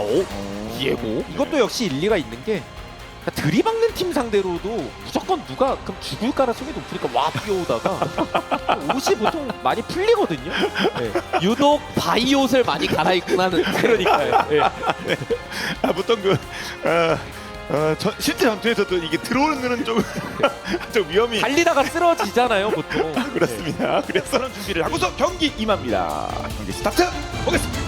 오, 비에고. 이것도 역시 일리가 있는 게 그러니까 들이박는 팀 상대로도 무조건 누가 그럼 죽을 가능성이 높으니까 와 뛰어오다가 옷이 보통 많이 풀리거든요. 네. 유독 바이 옷을 많이 갈아입고 나는 그러니까요. 네. 아, 보통 그 어, 어, 저, 실제 전투에서도 이게 들어오는 좀, 좀 위험이 달리다가 쓰러지잖아요, 보통. 그렇습니다. 그래서 그런 준비를 하고서 경기 임합니다. 경기 스타트 보겠습니다.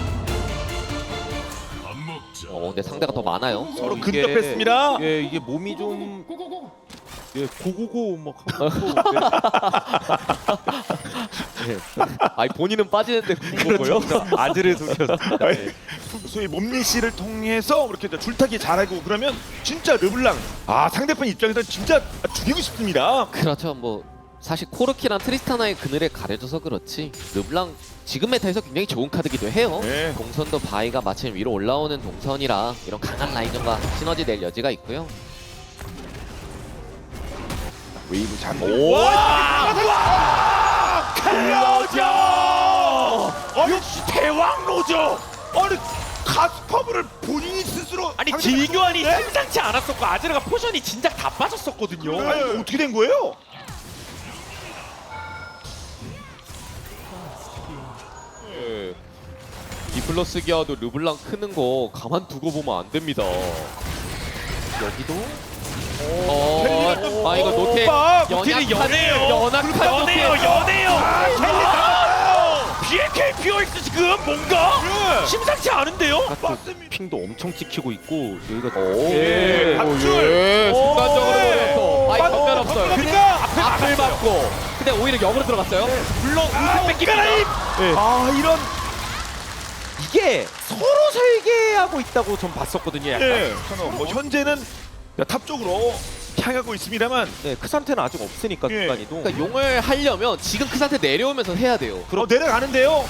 어 근데 상대가 더 많아요 서로 이게- 근접했습니다. 예, 이게 몸이 좀 예, 고고고 막 하고. 아니 본인은 빠지는데 그거요? 아들을 속여서. 네. 소위 몸리시를 통해서 이렇게 줄타기 잘하고 그러면 진짜 르블랑 아 상대편 입장에서 진짜 죽이고 싶습니다. 그렇죠 뭐 사실 코르키랑 트리스타나의 그늘에 가려져서 그렇지 르블랑 지금 메타에서 굉장히 좋은 카드기도 해요 네. 동선도 바이가 마침 위로 올라오는 동선이라 이런 강한 라인전과 시너지 낼 여지가 있고요 웨이브 잘. 오! 클로저! 아 역시 대왕 로저! 아니 가스퍼브를 본인이 스스로 아니 상대- 질교환이 네? 심상치 않았었고 아즈르가 포션이 진작 다 빠졌었거든요. 아니 이거 어떻게 된 거예요? 예. 디플러스 기아도 르블랑 크는 거 가만 두고 보면 안 됩니다 여기도 어, 아 이거 노태 노태는 연약한- 연해요. 연약한 연해요, 노태. 연해요. 아, BNK POX 지금 뭔가 네. 심상치 않은데요? 맞습니다. 핑도 엄청 찍히고 있고 여기가 오, 예. 오, 예, 예. 순간적으로 네. 그래서 아이 맞- 전면 없어요? 앞을 앞을 맞고 근데 오히려 역으로 들어갔어요 물론 아, 우승 뺏깁니다. 예. 아 이런 이게 서로 설계하고 있다고 전 봤었거든요. 약간. 예. 저는 뭐 현재는 탑 쪽으로 향하고 있습니다만 네, 그 상태는 아직 없으니까 예. 순간이도. 그러니까 용을 하려면 지금 그 상태 내려오면서 해야 돼요 어, 내려가는데요.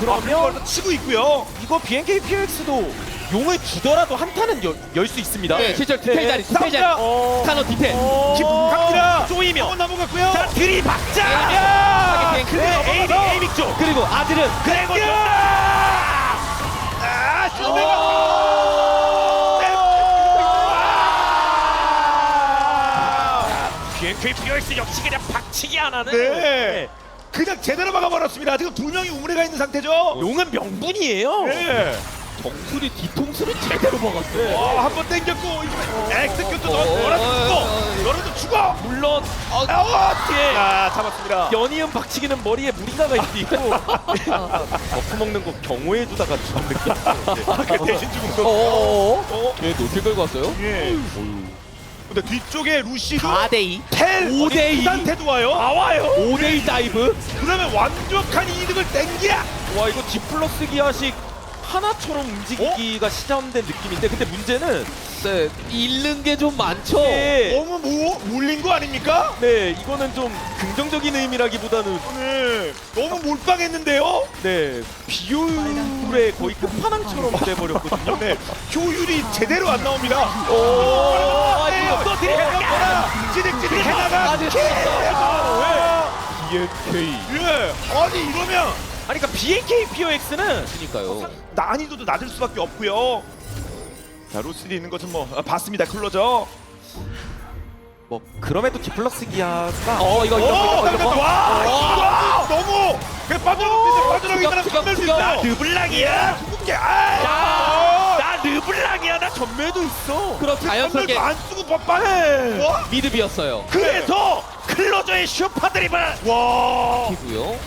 그러면 그러면 치고 있고요. 이거 BNK PX도 용을 주더라도 한타는 열 수 있습니다. 네, 실제 디테일 자리 디테일 자리! 어, 스카너 디테일. 쪼이며 한번 넘어갔고요. 자 들이박자. 타겟팅. 그리고 에이믹 에이믹 쪽. 그리고 아들은 그레고 아, 슈네가 BNK PX 역시 그냥 박치기 하나는. 네. 그냥 제대로 막아버렸습니다. 지금 두 명이 우물에 가 있는 상태죠. 용은 명분이에요. 네. 정수리 뒤통수를 제대로 먹었어요 와, 한 번 땡겼고 이제 엑스큐트 어, 어, 너라도 어, 어, 죽어. 어. 너라도 죽어. 물론 어, 아, 예. 아, 잡았습니다. 연이은 박치기는 머리에 무리가 가 있고 버프 먹는 거 경호해 주다가 죽은 느낌. 그 대신 죽은 거. 어어어 어? 얘 노틸 걸고 왔어요? 예. 근데 뒤쪽에 루시도 4대2 텔오대 이. 상태도 와요. 아 와요. 5대1 다이브. 그러면 완벽한 이득을 땡기야. 와 이거 디플러스 기아식 하나처럼 움직이기가 시작된 느낌인데 근데 문제는 네, 잃는 게 좀 많죠 네, 너무 뭐 물린 거 아닙니까? 네 이거는 좀 긍정적인 의미라기보다는 네. 너무 몰빵했는데요. 네 비효율의 거의 끝판왕처럼 돼버렸거든요. 네. 효율이 제대로 안 나옵니다. 오, 네. 아, 또 들이박았구나. 찌릿찌릿 해다가 아직 BNK. 예. 아니 이러면 아니 그러니까 BNK POX는 그니까요 난이도도 낮을 수밖에 없고요. 자 로스리 있는 것은 뭐 아, 봤습니다. 클로저. 뭐 그럼에도 디플러스 기아가 어 이거 이거 이거 이거, 이거 와, 와, 너무 빠져나가면 빠져나가면 추격, 전멸도 추격. 있어요. 르블랑이야. 궁극기. 아, 나 르블랑이야. 나 전매도 있어. 그럼 자연스럽게 안 쓰고 뻔뻔해. 와, 미드 비었어요 그래서 클로저의 슈퍼 드리블. 와. 키고요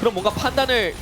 그럼 뭔가 판단을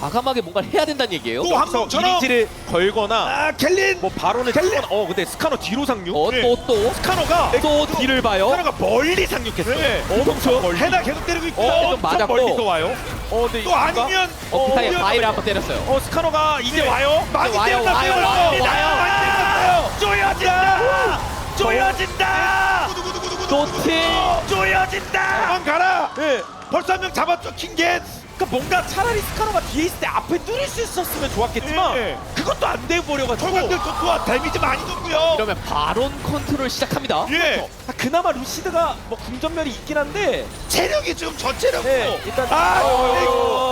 과감하게 뭔가를 해야 된다는 얘기예요 또한 여기서 번처럼 이미지를 걸거나 아 켈린. 뭐 바론을! 찍거나 어 근데 스카너 뒤로 상륙. 어 네. 또 또 스카너가 또 뒤를 봐요. 하나가 멀리 상륙했어. 네. 엄청 멀리. 해나 계속 때리고 있고. 어, 좀 엄청 맞았고. 멀리서 와요. 어 근데 또 이거 아니면 어, 비타게 위험하면- 바위를 한번 때렸어요 어 스카너가 이제 와요. 많이 와요, 때렸다. 와요, 때렸어. 와요, 와요. 많이 때렸어요. 쪼여진다. 쪼여진다. 구두구두구두구두구. 노틸 쪼여진다. 도망가라. 예. 벌써 한 명 잡았죠 킹겟. 그러니까 뭔가 차라리 스카너가 뒤에 있을 때 앞에 뚫을 수 있었으면 좋았겠지만 예. 그것도 안 돼 버려가지고 철관들 좋고 데미지 많이 줬고요. 이러면 바론 컨트롤 시작합니다 예. 아, 그나마 루시드가 뭐 궁전멸이 있긴 한데 체력이 지금 전체력이고. 네, 일단 아, 어,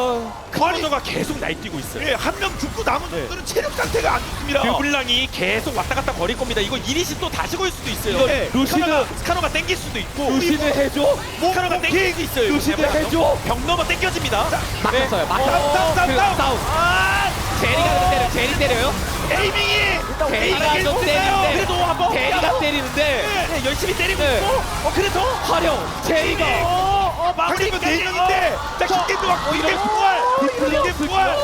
클로저가 계속 날뛰고 있어요. 예, 한 명 죽고 남은 선수들은 체력 상태가 안 좋습니다. 르블랑이 계속 왔다 갔다 거릴 겁니다. 이거 이리시 또 다시 걸 수도 있어요. 네. 스카노가, 스카노가 땡길 수도 있고. 루시드 해줘. 스카노가 땡길 수 있어요. 루시드 이거 해줘. 병 넘어 땡겨집니다. 막혔어요. 싸움, 막혔어요. 싸움, 그리고 싸움. 싸움. 아, 제리가 때려. 제리 때려요. 에이밍이 제리가 좀 때리는데. 그래도 한번 제리가 때리는데. 네, 열심히 때리고 네. 있고. 어, 그래서 활용. 제리가. 어, 어, 방금 마무리까지. 네 명인데 자 킹겐도 왔고 이거- 부활. 이거- 부활.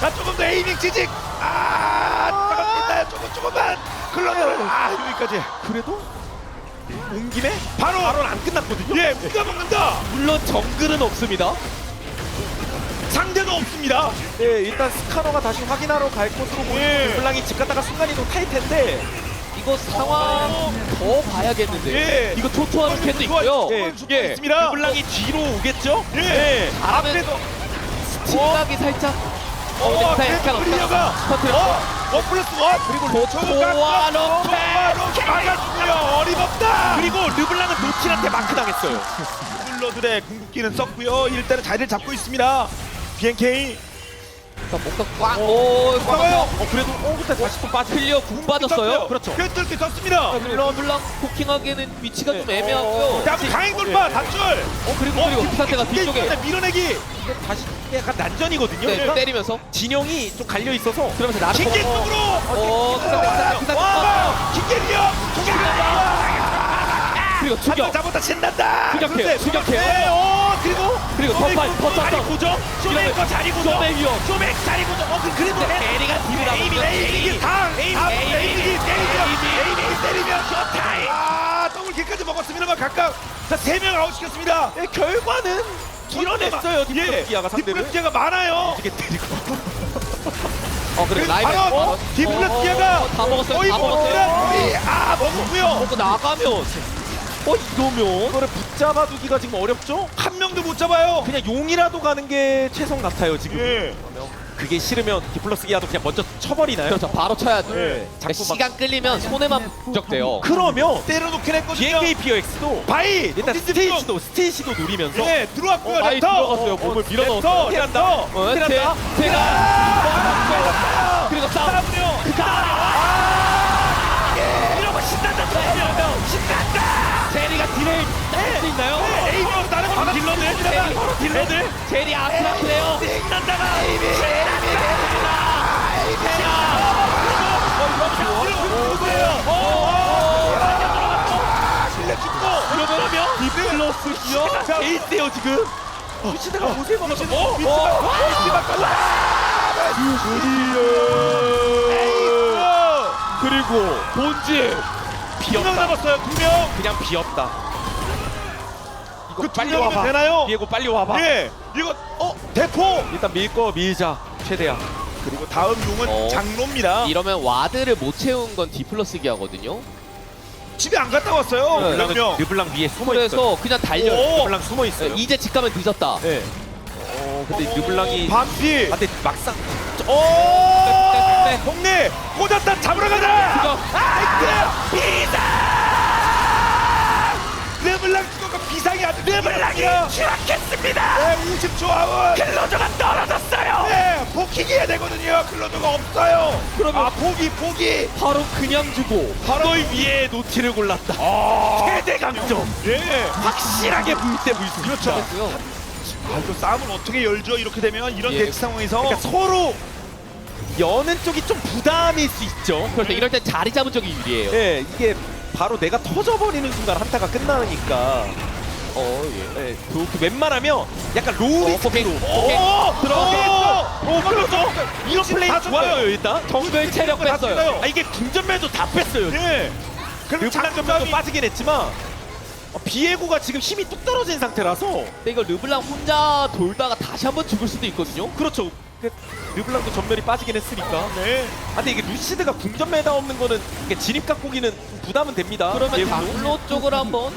자 조금 더 에이밍 지직. 아 잠깐만 조금 조금만. 클로저 아 여기까지. 그래도 온 김에 바로. 바로는 안 끝났거든요. 예 우리가 먹는다. 물론 정글은 없습니다. 상대도 없습니다. 예, 일단 스카노가 다시 확인하러 갈 곳으로 보이고 예. 르블랑이 집 갔다가 순간이동 탈 텐데 이거 상황 더 봐야겠는데. 예. 이거 초토화는 캔도 있고요. 예, 있습니다. 르블랑이 뒤로 오겠죠? 예 앞에도 스팀각이 살짝. 어, 근데 어, 스타일 약간 클리어가 없다. 스커트를. 어, 원 플러스 원 그리고 럭테. 럭테 막아주고요 어림없다 그리고 르블랑은 노틸한테 마크 당했어요. 룰러들의 궁극기는 썼고요 일단은 자리를 잡고 있습니다 BNK 뭔가 꽉. 오, 꽉. 싸워요 어, 그래도 어, 그때 다시 또 빠져. 클리어 궁 빠졌어요. 그렇죠. 꿰뚫기 썼습니다 물론 물론 포킹하기에는 위치가 좀 네. 애매하고요. 자, 강행 돌파 단줄 어 그리고 그리고 그 상태가 뒤쪽에 밀어내기 다시 약간 난전이거든요. 네, 좀 때리면서 진영이 좀 갈려 있어서 그러면서 나를 킹게 쪽으로 어, 그 상태, 그 상태, 그 상태. 와 킹게리요 그리고 추격. 잡았다 신난다 추격해, 그런데 추격해. 네, 어 그리고 덧발, 덧발, 자리 덧발. 고정 쇼메이커 자리 고정 쇼메 위험. 쇼메이커 자리 고정 어 그- 그래도 에리가 딜을 하고 에이미. 에이미 당 에이미, 아, 에이미, 에이미 에이미. 때리면 쇼타임 아 더블킬까지 먹었습니다만 각각 자세 명 아웃시켰습니다 예, 결과는 밀어냈어요. 디플러스기아가 상대를. 디플러스기아가 많아요 이게 때리고. 어 그리고 라이브. 어, 어, 다 먹었어요. 거의 다 먹었어요. 아 먹었고요 먹고 나가면 어 이러면 이거를 붙잡아두기가 지금 어렵죠? 한 명도 못 잡아요 그냥 용이라도 가는 게 최선 같아요 지금. 예. 그게 싫으면 디플러스 기아도 그냥 먼저 쳐버리나요? 그렇죠. 바로 쳐야죠. 네. 자꾸 시간 끌리면 손해만 부적돼요. 그러면 때려놓긴 했거든요 BNK POX도 바이 일단 스테이지도 스테이지도 노리면서 네 들어왔고요 어, 많이 랩터. 들어갔어요. 몸을 밀어 랩터, 넣었어요. 랩터. 어, 제. 제가 그리고 싸움. 싸움요 이러 있나요? 에이미로 다른 거 딜러들 제리, 바로 딜러들. 제리 아슬아슬해요. 신난다가 죽고. 그러면 에이스예요? 지금. 시대가 옷을 먹어서 어? 미스가 걸라 그리고 본질. 두명. 그냥 비었다. 이거 그 빨리 와봐. 되나요? 비에고 빨리 와봐. 예 이거 어 대포 일단 밀거 밀자 최대한. 그리고 다음 용은 어. 장로입니다 이러면 와드를 못 채운 건 디플러스 기하거든요. 집에 안 갔다 왔어요 르블랑은 르블랑요 르블랑 위에 숨어 있어. 그래서 그냥 달려. 오. 르블랑 숨어 있어요. 이제 집 가면 늦었다. 네. 어 근데 르블랑이 반피 아 근데 막상 오 네, 네. 동네 꽂았다 잡으러 가자. 아이트 비상 르블랑 비상이 아주 르블랑이 추락했습니다 네 50초 아웃 클로저가 떨어졌어요 네 포킹해야 되거든요 클로저가 없어요 그러면- 아 포기 포기 바로 그냥 주고. 바로 위에 노티를 골랐다. 아 최대 강점. 예 확실하게 물때 물수. 그렇죠 했고요. 아 이거 싸움을 어떻게 열죠 이렇게 되면 이런 예. 대치 상황에서 그러니까 서로 여는 쪽이 좀 부담일 수 있죠. 그래서 이럴 땐 자리 잡은 적이 유리해요. 예, 이게 바로 내가 터져버리는 순간 한타가 끝나니까. 어, 예. 예. 그, 그 웬만하면 약간 로우 어, 리스크로. 오케이. 오 들어가겠어. 오 그렇죠 이런 플레이 다 좋아요. 일단. 정글 체력 다 뺐어요. 아, 이게 궁전멸도 다 뺐어요. 예 그리고 르블랑 점도 장점이 빠지긴 했지만 어, 비에고가 지금 힘이 뚝 떨어진 상태라서 근데 이거 르블랑 혼자 돌다가 다시 한번 죽을 수도 있거든요. 그렇죠. 그, 르블랑도 전멸이 빠지긴 했으니까. 네 아, 근데 이게 루시드가 궁전멸 다 없는 거는 이게 진입 각고기는 좀 부담은 됩니다. 그러면 비에고도. 장로 쪽을 한번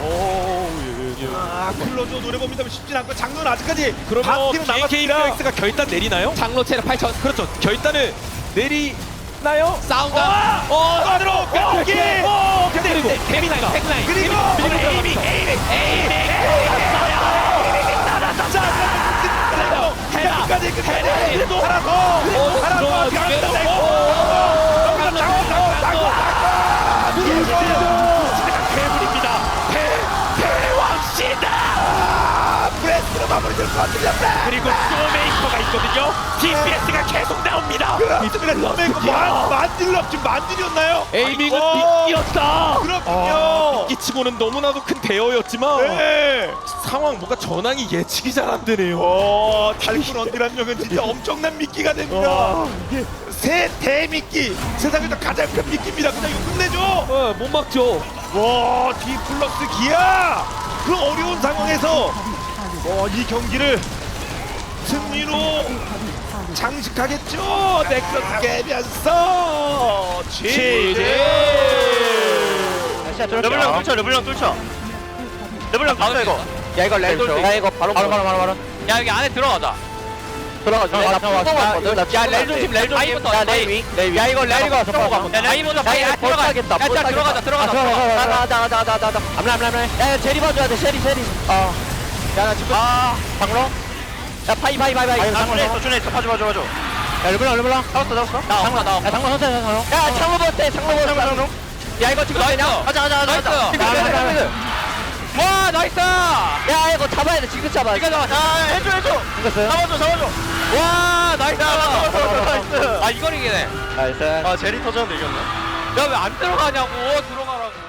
오, 예, 예, 예. 아 클로저 노려봅니다 쉽진 않고 장로는 아직까지 그러면 남았습니다 KPX가 결단 내리나요? 장로 체력 8천. 그렇죠. 결단을 내리나요? 싸움가. 어, 안으로 뼈기 어, 그리고. 데미나이. 그리고 에이미 에이미 에이미 에이미 마무리될 것 같습니다 그리고 쇼메이커가 있거든요. DPS가 계속 나옵니다. 그렇습니다 러메이커 만 만딜러 지금 만딜이었나요? 에이밍은 아이고. 미끼였다. 그렇군요 끼치고는 너무나도 큰 대여였지만 네. 상황 뭔가 전황이 예측이 잘 안 되네요. 오, 탈군 언디란 명은 진짜 엄청난 미끼가 됩니다. 새 대미끼, 세상에서 가장 큰 미끼입니다. 그냥 이거 끝내줘. 어, 못 막죠. 와, 디플러스 기아. 그 어려운 상황에서 어, 이 경기를 승리로 장식하겠죠. 넥서스 깨면서 취재. 르블랑 뚫쳐 르블랑 뚫쳐 르블랑 뚫쳐 이거 야 이거 렐돌 야 이거 바로 바로 바로 바로 야 여기 안에 들어가자 들어가자 나 뽑았거든 야 렐돌 렐돌 야 레이 야 이거 레이가 뽑아봐 야 레이 먼저 빨리 들어가겠다 야 들어가자 들어가자 나나 나나 나나 암라 암라 암라 야 제리 봐줘야 돼 제리 제리 어 야나 지금 아. 방로? 야 파이 파이 파이 파이. 준에 있어. 봐줘 봐줘 봐줘 야 르블랑 르블랑. 잡았어 잡았어. 나 장로 나 야, 장로 선택 장로 야 장로 버테 장로 버테 장로 야 이거 지금 나이스. 가자 가자 가자. 가자 와 나이스. 야 이거 잡아야 돼. 지금 잡아 지금 잡아. 야 해줘 해줘. 잡아줘 잡아줘. 와 나이스. 나이스. 아 이걸 이기네. 나이스. 아 제리 터졌는데 이겼네. 야왜 안 들어가냐고. 들어가라고